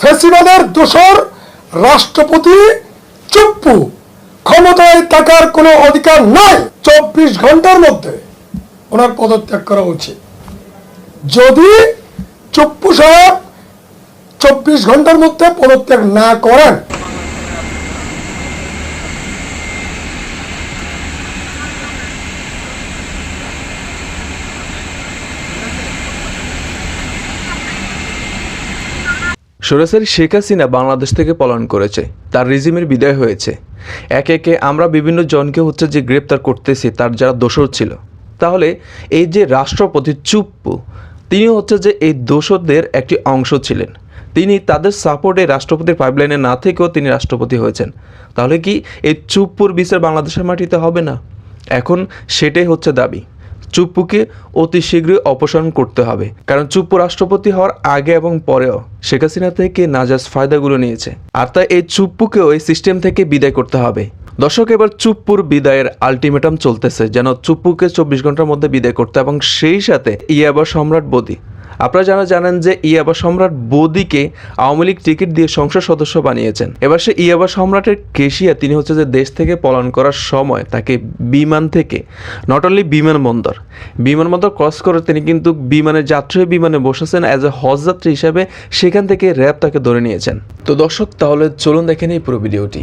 ফেসিবাদের দোসর রাষ্ট্রপতি চুপ্পু ক্ষমতায় থাকার কোনো অধিকার নাই চব্বিশ ঘণ্টার মধ্যে। ওনার পদত্যাগ করা উচিত। যদি চুপ্পু সাহেব চব্বিশ ঘণ্টার মধ্যে পদত্যাগ না করেন সরাসরি শেখ হাসিনা বাংলাদেশ থেকে পলায়ন করেছে, তার রিজিমের বিদায় হয়েছে। একে একে আমরা বিভিন্ন জনকে হচ্ছে যে গ্রেপ্তার করতেছি, তার যারা দোষর ছিল। তাহলে এই যে রাষ্ট্রপতি চুপ্পু, তিনি হচ্ছে যে এই দোষরদের একটি অংশ ছিলেন। তিনি তাদের সাপোর্টে রাষ্ট্রপতির পাইপলাইনে না থেকেও তিনি রাষ্ট্রপতি হয়েছেন। তাহলে কি এই চুপ্পুর বিচার বাংলাদেশের মাটিতে হবে না? এখন সেটাই হচ্ছে দাবি। চুপ্পুকে অতি শীঘ্রই অপসারণ করতে হবে। কারণ চুপ্পু রাষ্ট্রপতি হওয়ার আগে এবং পরেও শেখ হাসিনা থেকে নাজাজ ফায়দাগুলো নিয়েছে। আর তাই এই চুপ্পুকে ওই সিস্টেম থেকে বিদায় করতে হবে। দর্শক, এবার চুপ্পুর বিদায়ের আলটিমেটাম চলতেছে, যেন চুপ্পুকে চব্বিশ ঘণ্টার মধ্যে বিদায় করতে এবং সেই সাথে ইয়াবা সম্রাট বদি আপনারা যারা জানেন যে ইয়াবা সম্রাট বদিকে আওয়ামী লীগ টিকিট দিয়ে সংসদ সদস্য বানিয়েছেন। এবার সে ইয়াবা সম্রাটের কেশিয়া, তিনি হচ্ছে যে দেশ থেকে পলায়ন করার সময় তাকে বিমান থেকে নট অনলি বিমানবন্দর বিমানবন্দর ক্রস করে তিনি কিন্তু বিমানের যাত্রী বিমানে বসেছেন অ্যাজ এ হজযাত্রী হিসাবে, সেখান থেকে র্যাব তাকে ধরে নিয়েছেন। তো দর্শক, তাহলে চলুন দেখেন এই পুরো ভিডিওটি।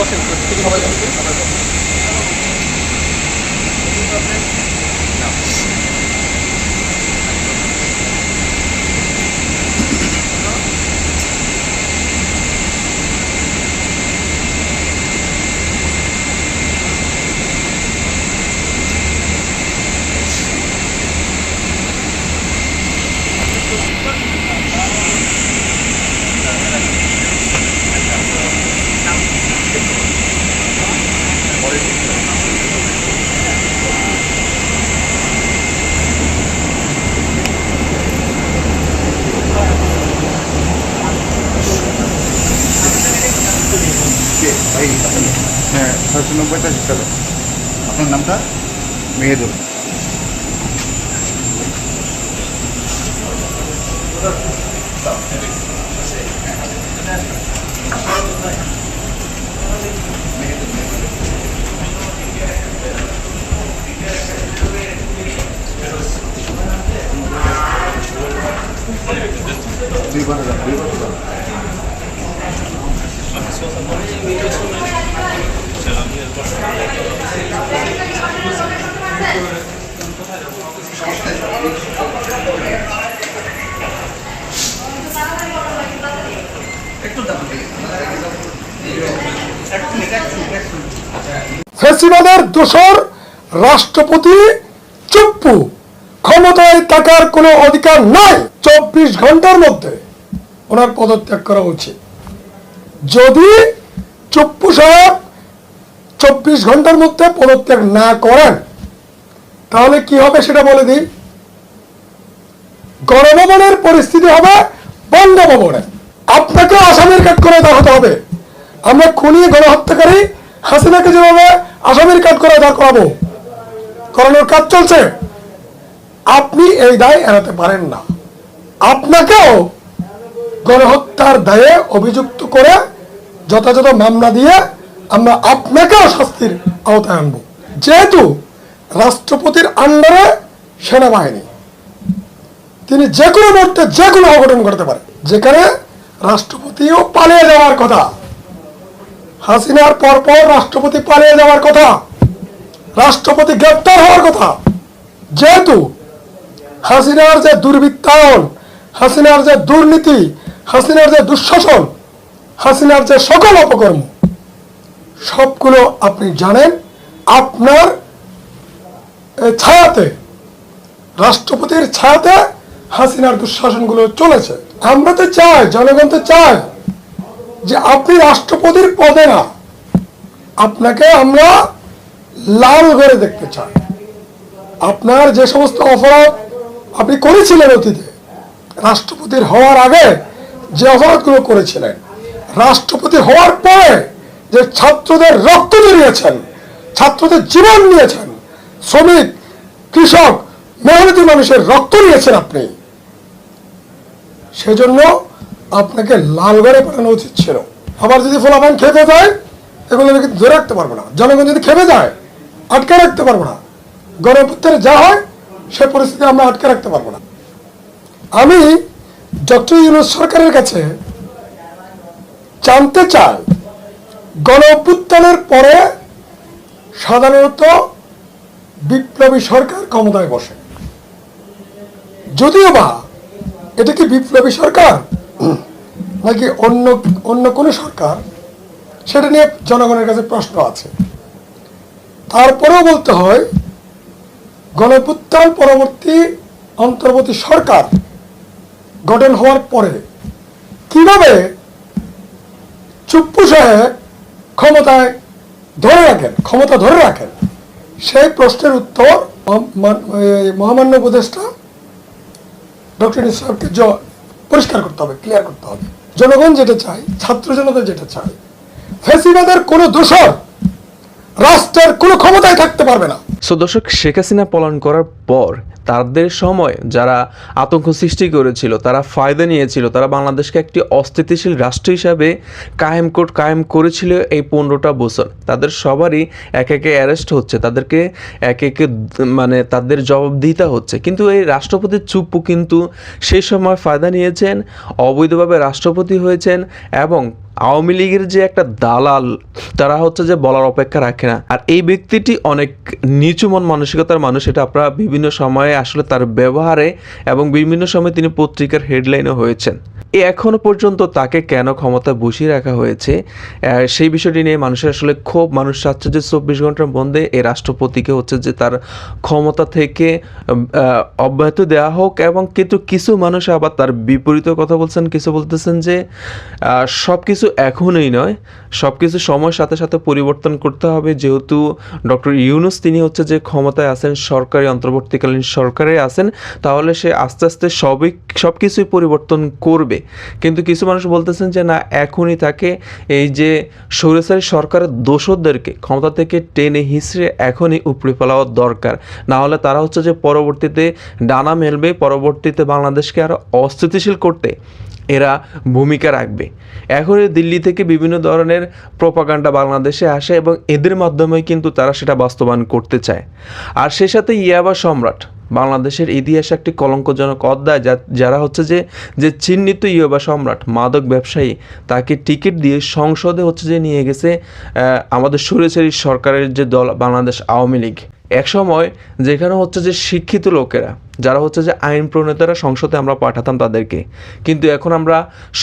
ক্যাপ্টেনকে কাকে বললেন ভাই হ্যাঁ ছয়শো নব্বইটা হিসাবে আপনার নামটা? মেহেদুল দুই বার হাজার দুই বার হাজার ফেসিবাদের দোসর রাষ্ট্রপতি চুপ্পু ক্ষমতায় থাকার কোনো অধিকার নাই চব্বিশ ঘণ্টার মধ্যে। ওনার পদত্যাগ করা উচিত। যদি চুপ্পু সাহেব চব্বিশ ঘণ্টার মধ্যে পদত্যাগ না করেন, তাহলে কি হবে সেটা বলে দিই? গণভবনের পরিস্থিতি হবে বঙ্গভবনে। আপনাকে আসামির কাঠ করে দেখাতে হবে। আমরা খুনি, গণহত্যাকারী হাসিনাকে যেভাবে আসামির কাঠ করে দাঁড় করাবো, করানোর কাজ চলছে, আপনি এই দায় এড়াতে পারেন না। আপনাকেও গণহত্যার দায়ে অভিযুক্ত করে যথাযথ মামলা দিয়ে আমরা আপনাকেও শাস্তির আওতায় আনব। যেহেতু রাষ্ট্রপতির আন্ডারে সেনাবাহিনী, তিনি যে কোনো মুহূর্তে যে কোনো অঘটন করতে পারে, যেখানে রাষ্ট্রপতিও পালিয়ে যাওয়ার কথা। হাসিনার পরপর রাষ্ট্রপতি পালিয়ে যাওয়ার কথা, রাষ্ট্রপতি গ্রেপ্তার হওয়ার কথা। যেহেতু হাসিনার যে দুর্বৃত্তায়ন, হাসিনার যে দুর্নীতি, হাসিনার যে দুঃশাসন, হাসিনার যে সকল অপকর্ম, সবগুলো আপনি জানেন, আপনার ছায়াতে, রাষ্ট্রপতির ছায়াতে হাসিনার দুঃশাসনগুলো চলেছে। আমরা তো চাই, জনগণ তো চায়। যে আপনি রাষ্ট্রপতির পদে না, আপনাকে আমরা লাল ঘরে দেখতে চাই। আপনার যে সমস্ত অপরাধ আপনি করেছিলেন অতীতে, রাষ্ট্রপতির হওয়ার আগে যে অপরাধগুলো করেছিলেন, রাষ্ট্রপতি হওয়ার পরে যে ছাত্রদের রক্ত জড়িয়েছেন ছাত্রদের জীবন নিয়েছেন, শ্রমিক, কৃষক, মেহনতি মানুষের রক্ত নিয়েছেন আপনি। সেজন্য আপনাকে লাল ঘরে পাঠানো উচিত ছিল। আবার যদি ফলাফল খেতে যায় এগুলো আমি ধরে রাখতে পারব না। জনগণ যদি খেপে যায়, আটকে রাখতে পারব না। গণপুত্রের যা হয়, সে পরিস্থিতি আমরা আটকে রাখতে পারব না। আমি ডক্টর ইউনুস সরকারের কাছে জানতে চাই গণ অভ্যুত্থানের পরে সাধারণত বিপ্লবী সরকার ক্ষমতায় বসে। যদিও বা, এটা কি বিপ্লবী সরকার? নাকি অন্য অন্য কোনো সরকার? সেটা নিয়ে জনগণের কাছে প্রশ্ন আছে। তারপরেও বলতে হয়, গণপুত্থান পরবর্তী অন্তর্বর্তী সরকার গঠন হওয়ার পরে কীভাবে চুপ্পু সাহেব ক্ষমতায় ধরে রাখেন, ক্ষমতা ধরে রাখেন? সেই প্রশ্নের উত্তর মান- মহামান্য উপদেষ্টা ডক্টর ইসলামকে পরিষ্কার করতে হবে ক্লিয়ার করতে হবে। জনগণ যেটা চায়, ছাত্র জনতা যেটা চায়, ফেসিবাদের কোনো দোষর রাষ্ট্রের কোনো ক্ষমতায় থাকতে পারবে না। সো দর্শক, শেখ হাসিনা পলায়ন করার পর তাদের সময় যারা আতঙ্ক সৃষ্টি করেছিল, তারা ফায়দা নিয়েছিল, তারা বাংলাদেশকে একটি অস্থিতিশীল রাষ্ট্র হিসাবে কায়েম কোট কায়েম করেছিল এই পনেরোটা বছর। তাদের সবারই এক একে অ্যারেস্ট হচ্ছে, তাদেরকে এক একে মানে তাদের জবাব দিতে হচ্ছে। কিন্তু এই রাষ্ট্রপতির চুপ্পু কিন্তু সেই সময় ফায়দা নিয়েছেন, অবৈধভাবে রাষ্ট্রপতি হয়েছেন এবং আওয়ামী লীগের যে একটা দালাল, তারা হচ্ছে যে বলার অপেক্ষা রাখে না। আর এই ব্যক্তিটি অনেক নিচু মন মানসিকতার মানুষ, এটা আপনারা বিভিন্ন সময়ে আসলে তার ব্যবহারে এবং বিভিন্ন সময়ে তিনি পত্রিকার হেডলাইনও হয়েছেন। এ এখনও পর্যন্ত তাকে কেন ক্ষমতা বসিয়ে রাখা হয়েছে? সেই বিষয়টি নিয়ে মানুষের আসলে ক্ষোভ, মানুষ চাচ্ছে যে চব্বিশ ঘণ্টার মধ্যে এই রাষ্ট্রপতিকে হচ্ছে যে তার ক্ষমতা থেকে অব্যাহত দেওয়া হোক এবং কিন্তু কিছু মানুষ আবার তার বিপরীত কথা বলছেন, কিছু বলতেছেন যে সব কিছু এখনই নয় সব কিছু সময়ের সাথে সাথে পরিবর্তন করতে হবে। যেহেতু ডক্টর ইউনুস তিনি হচ্ছে যে ক্ষমতায় আছেন, সরকারি অন্তর্বর্তীকালীন সরকারে আছেন, তাহলে সে আস্তে আস্তে সবই সব কিছুই পরিবর্তন করবে। কিন্তু কিছু মানুষ বলতেছেন যে, না, এখনই তাকে এই যে সৌরসারী সরকারের দোষদেরকে ক্ষমতা থেকে টেনে হিসড়ে এখনই উপড়ে ফেলাওয়ার দরকার। না হলে তারা হচ্ছে যে পরবর্তীতে ডানা মেলবে, পরবর্তীতে বাংলাদেশকে আরও অস্থিতিশীল করতে এরা ভূমিকা রাখবে। এখনই দিল্লি থেকে বিভিন্ন ধরনের প্রপাগান্ডা বাংলাদেশে আসে এবং এদের মাধ্যমে কিন্তু তারা সেটা বাস্তবায়ন করতে চায়। আর সেই সাথে ইয়াবা সম্রাট বাংলাদেশের ইতিহাসে একটি কলঙ্কজনক অধ্যায় যারা হচ্ছে যে যে চিহ্নিত ইয়োবা সম্রাট, মাদক ব্যবসায়ী, তাকে টিকিট দিয়ে সংসদে হচ্ছে যে নিয়ে গেছে আমাদের সুরেশ্বরী সরকারের যে দল বাংলাদেশ আওয়ামী লীগ। এক সময় যেখানে হচ্ছে যে শিক্ষিত লোকেরা, যারা হচ্ছে যে আইন প্রণেতারা সংসদে আমরা পাঠাতাম তাদেরকে। কিন্তু এখন আমরা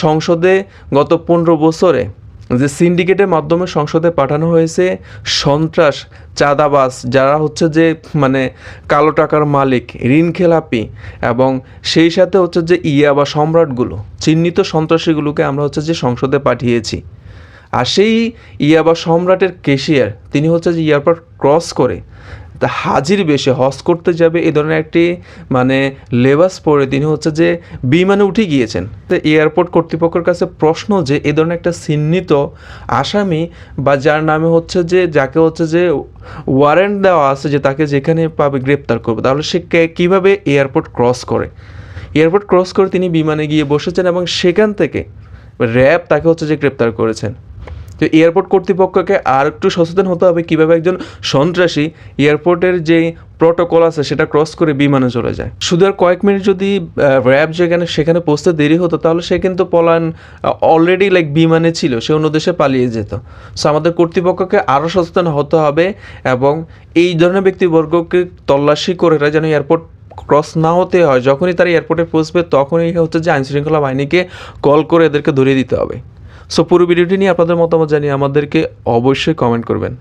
সংসদে গত পনেরো বছরে যে সিন্ডিকেটের মাধ্যমে সংসদে পাঠানো হয়েছে সন্ত্রাস চাঁদাবাস যারা হচ্ছে যে মানে কালো টাকার মালিক, ঋণ খেলাপি এবং সেই সাথে হচ্ছে যে ইয়া বা সম্রাটগুলো, চিহ্নিত সন্ত্রাসীগুলোকে আমরা হচ্ছে যে সংসদে পাঠিয়েছি। আর সেই ইয়াবা সম্রাটের কেশিয়ার তিনি হচ্ছে যে এয়ারপোর্ট ক্রস করে তা হাজির বেশে, হজ করতে যাবে এ ধরনের একটি মানে লেবাস পরে তিনি হচ্ছে যে বিমানে উঠে গিয়েছেন। তো এয়ারপোর্ট কর্তৃপক্ষের কাছে প্রশ্ন যে এই ধরনের একটা চিহ্নিত আসামি বা যার নামে হচ্ছে যে, যাকে হচ্ছে যে ওয়ারেন্ট দেওয়া আছে যে তাকে যেখানে পাবে গ্রেপ্তার করবে, তাহলে সে কীভাবে এয়ারপোর্ট ক্রস করে? এয়ারপোর্ট ক্রস করে তিনি বিমানে গিয়ে বসেছেন এবং সেখান থেকে র্যাব তাকে হচ্ছে যে গ্রেপ্তার করেছেন। তো এয়ারপোর্ট কর্তৃপক্ষকে আর একটু সচেতন হতে হবে কীভাবে একজন সন্ত্রাসী এয়ারপোর্টের যে প্রটোকল আছে সেটা ক্রস করে বিমানে চলে যায়। শুধু আর কয়েক মিনিট যদি র্যাব যেখানে, সেখানে পৌঁছতে দেরি হতো, তাহলে সে কিন্তু পলায়ন অলরেডি লাইক বিমানে ছিল, সে অন্য দেশে পালিয়ে যেত। সো আমাদের কর্তৃপক্ষকে আরও সচেতন হতে হবে এবং এই ধরনের ব্যক্তিবর্গকে তল্লাশি করে যেন এয়ারপোর্ট ক্রস না হতে হয়, যখনই তারা এয়ারপোর্টে পৌঁছবে, তখনই হচ্ছে যে আইনশৃঙ্খলা বাহিনীকে কল করে এদেরকে ধরিয়ে দিতে হবে। সো পুরো ভিডিওটি নিয়ে আপনাদের মতামত জানিয়ে আমাদেরকে অবশ্যই কমেন্ট করবেন।